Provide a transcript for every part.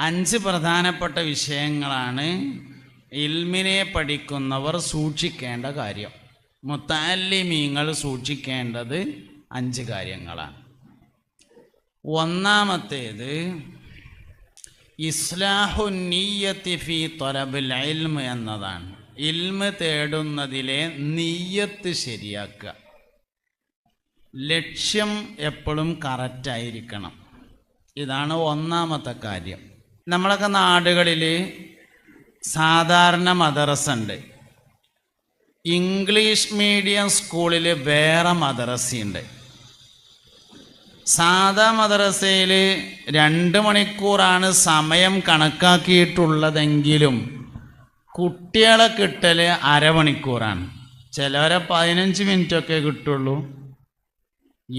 അഞ്ച് പ്രധാനപ്പെട്ട വിഷയങ്ങളാണ് ഇൽമിനെ പഠിക്കുന്നവർ സൂക്ഷിക്കേണ്ട കാര്യം. മുത്താലിമീങ്ങൾ സൂക്ഷിക്കേണ്ടത് അഞ്ച് കാര്യങ്ങളാണ്. ഒന്നാമത്തേത് ഇസ്ലാഹു നീയത്തി ഫി തൊലബുൽ ഇൽമ് എന്നതാണ്. ഇൽമ് തേടുന്നതിലെ നീയത്ത് ശരിയാക്കുക. ലക്ഷ്യം എപ്പോഴും കറക്റ്റായിരിക്കണം. ഇതാണ് ഒന്നാമത്തെ കാര്യം. നമ്മളൊക്കെ നാടുകളിൽ സാധാരണ മദ്രസ ഉണ്ട് ഇംഗ്ലീഷ് മീഡിയം സ്കൂളിൽ വേറെ മദ്രസയുണ്ട്. സാധാ മദ്രസയിൽ രണ്ട് മണിക്കൂറാണ് സമയം കണക്കാക്കിയിട്ടുള്ളതെങ്കിലും കുട്ടികളെ കിട്ടൽ അരമണിക്കൂറാണ്. ചിലവരെ പതിനഞ്ച് മിനിറ്റൊക്കെ കിട്ടുള്ളൂ.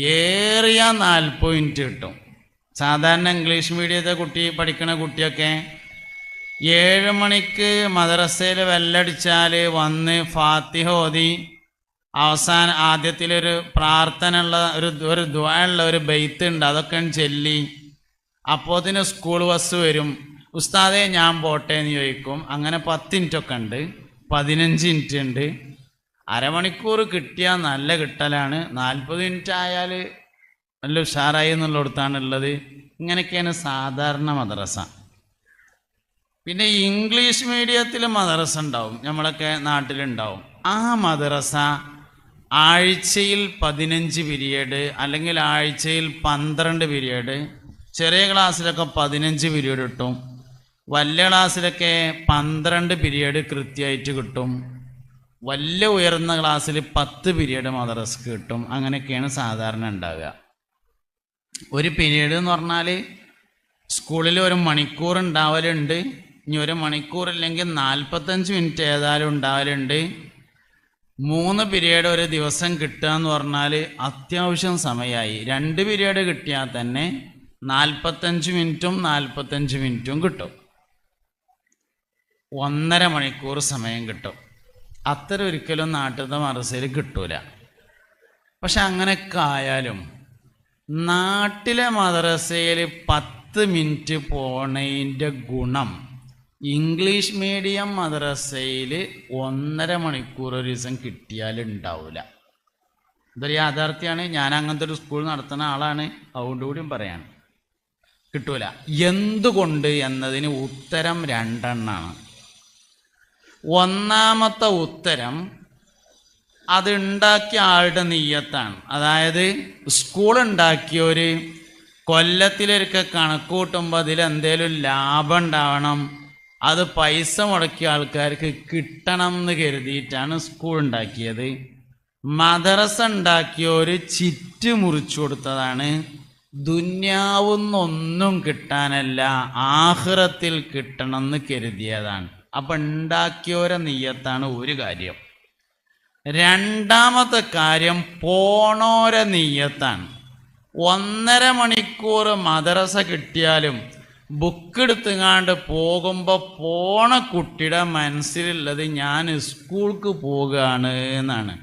ഏറിയ നാൽപ്പത് മിനിറ്റ് കിട്ടും. സാധാരണ ഇംഗ്ലീഷ് മീഡിയത്തെ കുട്ടി പഠിക്കുന്ന കുട്ടിയൊക്കെ ഏഴ് മണിക്ക് മദ്രസയിൽ വെല്ലടിച്ചാൽ വന്ന് ഫാത്തിഹ ഓതി അവസാന ആദ്യത്തിലൊരു പ്രാർത്ഥന ഉള്ള ഒരു ഒരു ദ്വായുള്ള ഒരു ബെയ്ത്ത് ഉണ്ട് അതൊക്കെ ചൊല്ലി. അപ്പോത്തിന് സ്കൂൾ ബസ് വരും. ഉസ്താദെ ഞാൻ പോട്ടെ എന്ന് ചോദിക്കും. അങ്ങനെ പത്ത് മിനിറ്റൊക്കെ ഉണ്ട്. പതിനഞ്ച് മിനിറ്റ് ഉണ്ട്. അരമണിക്കൂർ കിട്ടിയാൽ നല്ല കിട്ടലാണ്. നാൽപ്പത് മിനിറ്റ് ആയാൽ നല്ല ഉഷാറായി എന്നുള്ളിടത്താണ് ഉള്ളത്. ഇങ്ങനെയൊക്കെയാണ് സാധാരണ മദ്രസ. പിന്നെ ഇംഗ്ലീഷ് മീഡിയത്തിൽ മദ്രസ ഉണ്ടാവും. നമ്മളൊക്കെ നാട്ടിലുണ്ടാവും. ആ മദ്രസ ആഴ്ചയിൽ പതിനഞ്ച് പിരീഡ് അല്ലെങ്കിൽ ആഴ്ചയിൽ പന്ത്രണ്ട് പിരീഡ് ചെറിയ ക്ലാസ്സിലൊക്കെ പതിനഞ്ച് പിരീഡ് കിട്ടും. വലിയ ക്ലാസ്സിലൊക്കെ പന്ത്രണ്ട് പിരീഡ് കൃത്യമായിട്ട് കിട്ടും. വലിയ ഉയർന്ന ക്ലാസ്സിൽ പത്ത് പിരീഡ് മദ്രസക്ക് കിട്ടും. അങ്ങനെയൊക്കെയാണ് സാധാരണ ഉണ്ടാവുക. ഒരു പീരീഡ് എന്ന് പറഞ്ഞാൽ സ്കൂളിൽ ഒരു മണിക്കൂർ ഉണ്ടാവലുണ്ട്. ഇനി ഒരു മണിക്കൂർ ഇല്ലെങ്കിൽ നാൽപ്പത്തഞ്ച് മിനിറ്റ് ഏതായാലും ഉണ്ടാവലുണ്ട്. മൂന്ന് പീരീഡ് ഒരു ദിവസം കിട്ടുക എന്ന് പറഞ്ഞാൽ അത്യാവശ്യം സമയമായി രണ്ട് പീരീഡ് കിട്ടിയാൽ തന്നെ നാൽപ്പത്തഞ്ച് മിനിറ്റും നാൽപ്പത്തഞ്ച് മിനിറ്റും കിട്ടും. ഒന്നര മണിക്കൂർ സമയം കിട്ടും. അത്ര ഒരിക്കലും നാട്ടിലത്തെ മറസയിൽ കിട്ടൂല. പക്ഷെ അങ്ങനെയൊക്കെ ആയാലും നാട്ടിലെ മദ്രസയിൽ പത്ത് മിനിറ്റ് പോണതിന്റെ ഗുണം. ഇംഗ്ലീഷ് മീഡിയം മദ്രസയിൽ ഒന്നര മണിക്കൂർ ഒരു ദിവസം കിട്ടിയാൽ ഉണ്ടാവില്ല ഇതൊരു യാഥാർത്ഥ്യമാണ് ഞാൻ അങ്ങനത്തെ ഒരു സ്കൂൾ നടത്തുന്ന ആളാണ്. അതുകൊണ്ട് കൂടിയും പറയാണ്. കിട്ടൂല. എന്തുകൊണ്ട് എന്നതിന് ഉത്തരം രണ്ടെണ്ണാണ്. ഒന്നാമത്തെ ഉത്തരം അത് ഉണ്ടാക്കിയ ആളുടെ നെയ്യത്താണ്. അതായത് സ്കൂൾ ഉണ്ടാക്കിയൊരു കൊല്ലത്തിലൊരിക്കൽ കണക്ക് കൂട്ടുമ്പോൾ അതിൽ എന്തേലും ലാഭം ഉണ്ടാവണം അത് പൈസ മുടക്കിയ ആൾക്കാർക്ക് കിട്ടണം എന്ന് കരുതിയിട്ടാണ് സ്കൂൾ ഉണ്ടാക്കിയത്. മദ്രസ ഉണ്ടാക്കിയൊരു ചിറ്റ് മുറിച്ചു കൊടുത്തതാണ്. ദുന്യാവുന്നൊന്നും കിട്ടാനല്ല ആഹ്റത്തിൽ കിട്ടണം എന്ന് കരുതിയതാണ്. അപ്പം ഉണ്ടാക്കിയോരെ നെയ്യത്താണ് ഒരു കാര്യം. രണ്ടാമത്തെ കാര്യം പോണോര നീയത്താണ്. ഒന്നര മണിക്കൂർ മദ്രസ കിട്ടിയാലും ബുക്ക് എടുത്തുങ്ങാണ്ട് പോകുമ്പോൾ പോണ കുട്ടിയുടെ മനസ്സിലുള്ളത് ഞാൻ സ്കൂൾക്ക് പോകുകയാണ് എന്നാണ്.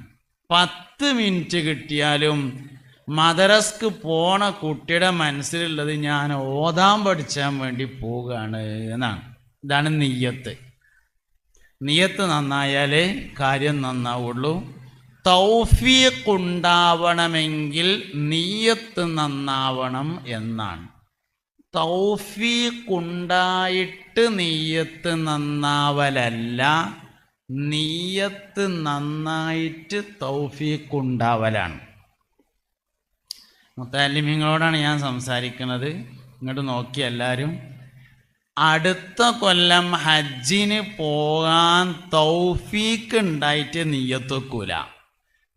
പത്ത് മിനിറ്റ് കിട്ടിയാലും മദ്രസ്ക്ക് പോണ കുട്ടിയുടെ മനസ്സിലുള്ളത് ഞാൻ ഓതാൻ പഠിച്ചാൻ വേണ്ടി പോവുകയാണ് എന്നാണ്. ഇതാണ് നെയ്യത്ത് നിയത്ത് നന്നായാലേ കാര്യം നന്നാവുള്ളൂ. തൗഫീഖ് ഉണ്ടാവണമെങ്കിൽ നീയത്ത് നന്നാവണം എന്നാണ്. തൗഫീഖ് ഉണ്ടായിട്ട് നീയത്ത് നന്നാവലല്ല നിയത്ത് നന്നായിട്ട് തൗഫീഖ് ഉണ്ടാവലാണ് മുത്താലിമ്യങ്ങളോടാണ് ഞാൻ സംസാരിക്കുന്നത്. ഇങ്ങോട്ട് നോക്കി എല്ലാവരും അടുത്ത കൊല്ലം ഹജ്ജിന് പോകാൻ തൗഫീക്ക് ഉണ്ടായിട്ട് നീയത്തൊക്കൂല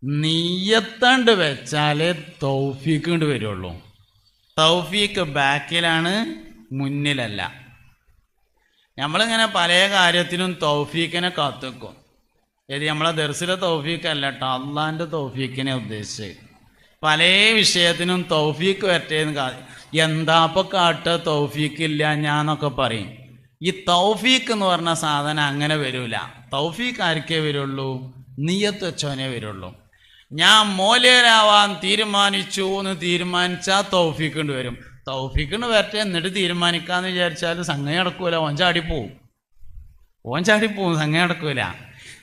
നീയത്തണ്ട് വെച്ചാലേ തൗഫീക്ക് കൊണ്ട് വരുള്ളൂ. തൗഫീക്ക് ബാക്കിലാണ് മുന്നിലല്ല. നമ്മളിങ്ങനെ പല കാര്യത്തിനും തൗഫീക്കിനെ കാത്തുക്കും. ഇത് നമ്മളെ ദർസിലെ തൗഫീക്കല്ല കേട്ടോ അള്ളാന്റെ തൗഫീക്കിനെ ഉദ്ദേശിച്ചത് പല വിഷയത്തിനും തൗഫീക്ക് വരട്ടേന്ന് കാ എന്താ ഇപ്പൊ കാട്ടുക തൗഫീക്ക് ഇല്ല ഞാന്നൊക്കെ പറയും. ഈ തൗഫീക്ക് എന്ന് പറഞ്ഞ സാധനം അങ്ങനെ വരൂല. തൗഫീക്ക് ആർക്കേ വരുള്ളൂ? നീയത്ത് വെച്ചവനെ വരുള്ളൂ. ഞാൻ മോലേരാവാൻ തീരുമാനിച്ചു എന്ന് തീരുമാനിച്ചാൽ തൗഫീക്ക് കൊണ്ട് വരും. തൗഫീഖിന് വരട്ടെ എന്നിട്ട് തീരുമാനിക്കാന്ന് വിചാരിച്ചാൽ സംഘം നടക്കൂല. ഓൻ ചാടിപ്പോവും ഓൻ ചാടിപ്പോവും സംഘം നടക്കൂല.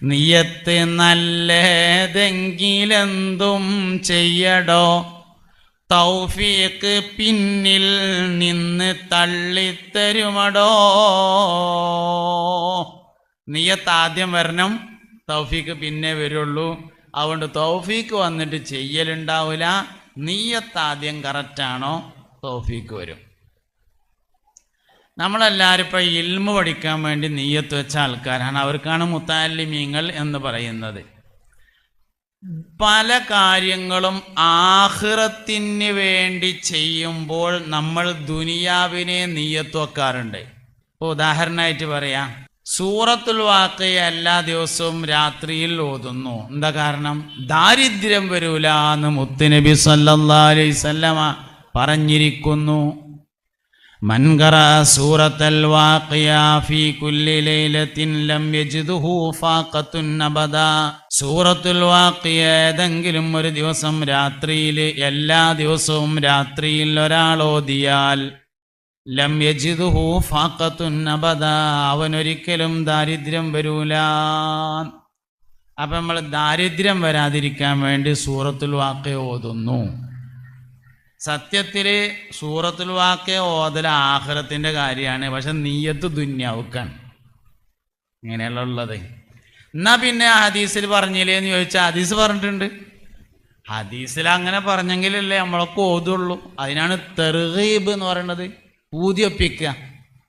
നീയത്ത് നല്ലതെങ്കിലെന്തും ചെയ്യടോ. തൗഫീഖ് പിന്നിൽ നിന്ന് തള്ളിത്തരുമടോ. നിയത്ത് ആദ്യം വരണം തൗഫീഖ് പിന്നെ വരുള്ളൂ. അതുകൊണ്ട് തൗഫീഖ് വന്നിട്ട് ചെയ്യലുണ്ടാവില്ല നീയത്ത് ആദ്യം കറക്റ്റാണോ തൗഫീഖ് വരും. നമ്മളെല്ലാവരും ഇപ്പോൾ ഇൽമ പഠിക്കാൻ വേണ്ടി നീയത്ത് വെച്ച ആൾക്കാരാണ്. അവർക്കാണ് മുത്താലിമീങ്ങൾ എന്ന് പറയുന്നത്. പല കാര്യങ്ങളും ആഹ്റത്തിന് വേണ്ടി ചെയ്യുമ്പോൾ നമ്മൾ ദുനിയാവിനെ നീയത്ത് വെക്കാറുണ്ട്. ഇപ്പോൾ ഉദാഹരണമായിട്ട് പറയാം സൂറത്തുൽ വാക്കയെ എല്ലാ ദിവസവും രാത്രിയിൽ ഓതുന്നു. എന്താ കാരണം? ദാരിദ്ര്യം വരൂല എന്ന് മുത്തുനബി സല്ലാ അലൈഹി വസല്ലമ പറഞ്ഞിരിക്കുന്നു. من قرأ سورة الواقية في كل ليلة لم يجده فاقة أبدا സൂറത്തുൽ വാക്കിയ ഏതെങ്കിലും ഒരു ദിവസം രാത്രിയിൽ എല്ലാ ദിവസവും രാത്രിയിൽ ഒരാൾ ഓതിയാൽ ലം യജിദുഹു ഫാഖത്തുൻ അബദ അവനൊരിക്കലും ദാരിദ്ര്യം വരൂല അപ്പം നമ്മൾ ദാരിദ്ര്യം വരാതിരിക്കാൻ വേണ്ടി സൂറത്തുൽ വാക്കിയ ഓതുന്നു സത്യത്തിൽ സൂറത്തുൽ വാക്യ ഓതൽ ആഹ്റത്തിന്റെ കാര്യമാണ്. പക്ഷെ നീയത്ത് ദുന്യാവുക്കാണ്. ഇങ്ങനെയല്ല ഉള്ളത്. എന്നാ പിന്നെ ഹദീസിൽ പറഞ്ഞില്ലേ എന്ന് ചോദിച്ചാൽ ഹദീസ് പറഞ്ഞിട്ടുണ്ട്. ഹദീസിൽ അങ്ങനെ പറഞ്ഞെങ്കിലല്ലേ നമ്മളൊക്കെ ഓതുള്ളൂ. അതിനാണ് തെറുഹീബ് എന്ന് പറയുന്നത്. ഊതിയൊപ്പിക്കുക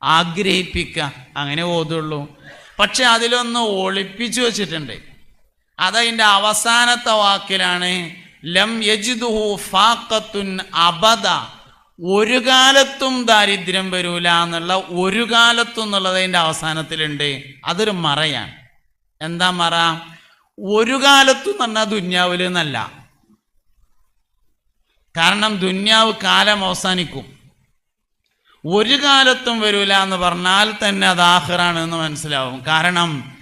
ആഗ്രഹിപ്പിക്കുക അങ്ങനെ ഓതുള്ളൂ. പക്ഷെ അതിലൊന്ന് ഒളിപ്പിച്ചു വച്ചിട്ടുണ്ട്. അതതിന്റെ അവസാനത്തെ വാക്കിലാണ് ലം യജിദുഹു ഫാഖത്തുൻ അബദ. ഒരു കാലത്തും ദാരിദ്ര്യം വരൂല എന്നുള്ള ഒരു കാലത്തും എന്നുള്ളത് അതിന്റെ അവസാനത്തിലുണ്ട്. അതൊരു മറയാണ്. എന്താ മറ? ഒരു കാലത്തും എന്ന് പറഞ്ഞാൽ ദുന്യാവിൽ എന്നല്ല. കാരണം ദുന്യാവ് കാലം അവസാനിക്കും. ഒരു കാലത്തും വരൂല എന്ന് പറഞ്ഞാൽ തന്നെ അത് ആഹ്റാണ് എന്ന് മനസ്സിലാവും. കാരണം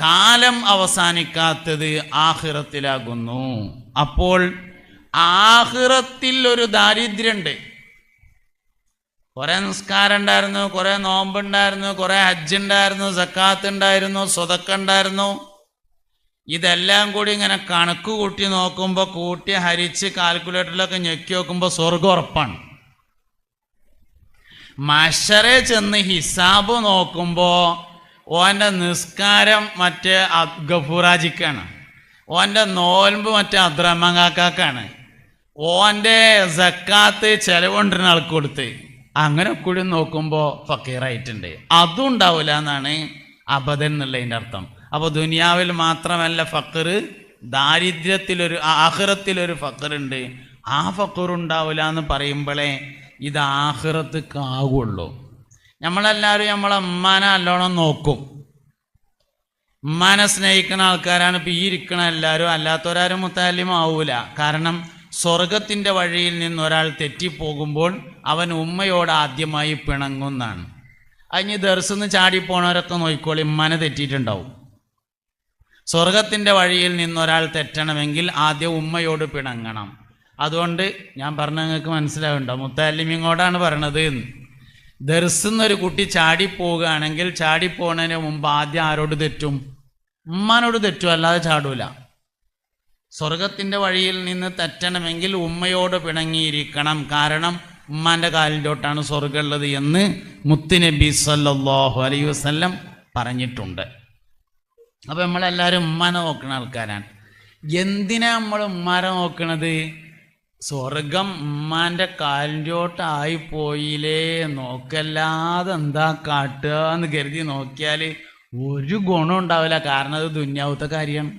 കാലം അവസാനിക്കാത്തത് ആഹിറത്തിലാകുന്നു. അപ്പോൾ ആഹിറത്തിൽ ഒരു ദാരിദ്ര്യമുണ്ട് കുറെ നിസ്കാരം ഉണ്ടായിരുന്നു കുറെ നോമ്പുണ്ടായിരുന്നു കുറെ ഹജ്ജ് ഉണ്ടായിരുന്നു സക്കാത്ത് ഉണ്ടായിരുന്നു സ്വതക്ക ഉണ്ടായിരുന്നു ഇതെല്ലാം കൂടി ഇങ്ങനെ കണക്ക് കൂട്ടി നോക്കുമ്പോൾ കൂട്ടി ഹരിച്ച് കാൽക്കുലേറ്ററിലൊക്കെ ഞെക്കി നോക്കുമ്പോൾ സ്വർഗം ഉറപ്പാണ്. മഷറെ ചെന്ന് ഹിസാബ് നോക്കുമ്പോൾ ഓന്റെ നിസ്കാരം മറ്റേ ഗഫൂറാജിക്കാണ്. ഓന്റെ നോൽമ്പ് മറ്റേ അദ്രമങ്ങാക്കാക്കാണ് ഓന്റെ സക്കാത്ത് ചെലവുണ്ടിരുന്ന ആൾക്ക് കൊടുത്ത്. അങ്ങനെ കൂടി നോക്കുമ്പോൾ ഫക്കീറായിട്ടുണ്ട്. അതും ഉണ്ടാവില്ല എന്നാണ് അബദൻ എന്നുള്ളതിന്റെ അർത്ഥം. അപ്പോൾ ദുനിയാവിൽ മാത്രമല്ല ഫക്കർ ദാരിദ്ര്യത്തിലൊരു ആഹ്റത്തിലൊരു ഫക്കറുണ്ട്. ആ ഫക്കർ ഉണ്ടാവില്ല എന്ന് പറയുമ്പോഴേ ഇത് ആഹ്റത്തേക്കാകുള്ളൂ നമ്മളെല്ലാവരും നമ്മളെ ഉമ്മാനെ നല്ലോണം നോക്കും. ഉമ്മാനെ സ്നേഹിക്കുന്ന ആൾക്കാരാണ് ഇപ്പം ഈ ഇരിക്കണ എല്ലാവരും. അല്ലാത്തവരാരും മുത്താലിം ആവൂല കാരണം സ്വർഗത്തിന്റെ വഴിയിൽ നിന്ന് ഒരാൾ തെറ്റിപ്പോകുമ്പോൾ അവൻ ഉമ്മയോട് ആദ്യമായി പിണങ്ങുന്നാണ് അതിന് ദർശന്ന് ചാടിപ്പോണവരൊക്കെ നോക്കിക്കോളി ഉമ്മാനെ തെറ്റിയിട്ടുണ്ടാവും. സ്വർഗത്തിന്റെ വഴിയിൽ നിന്നൊരാൾ തെറ്റണമെങ്കിൽ ആദ്യം ഉമ്മയോട് പിണങ്ങണം. അതുകൊണ്ട് ഞാൻ പറഞ്ഞ നിങ്ങൾക്ക് മനസ്സിലാവുണ്ടോ മുത്താലിമിങ്ങോടാണ് പറയണത് എന്ന്. ദർശന്നൊരു കുട്ടി ചാടിപ്പോവുകയാണെങ്കിൽ ചാടിപ്പോണതിന് മുമ്പ് ആദ്യം ആരോട് തെറ്റും? ഉമ്മാനോട് തെറ്റും അല്ലാതെ ചാടൂല. സ്വർഗത്തിന്റെ വഴിയിൽ നിന്ന് തെറ്റണമെങ്കിൽ ഉമ്മയോട് പിണങ്ങിയിരിക്കണം. കാരണം ഉമ്മാന്റെ കാലിലോട്ടാണ് സ്വർഗമുള്ളത് എന്ന് മുത്തുനബി സല്ലാഹു അലൈ വസ്ല്ലം പറഞ്ഞിട്ടുണ്ട്. അപ്പോൾ നമ്മളെല്ലാവരും ഉമ്മാനെ നോക്കുന്ന ആൾക്കാരാണ്. എന്തിനാ നമ്മൾ ഉമ്മാരെ നോക്കണത്? സ്വർഗം ഉമ്മാന്റെ കാലിന്റോട്ടായി പോയില്ലേ? നോക്കല്ലാതെ എന്താ കാട്ടുക എന്ന് കരുതി നോക്കിയാൽ ഒരു ഗുണം ഉണ്ടാവില്ല. കാരണം അത് ദുന്യാവത്തെ കാര്യമാണ്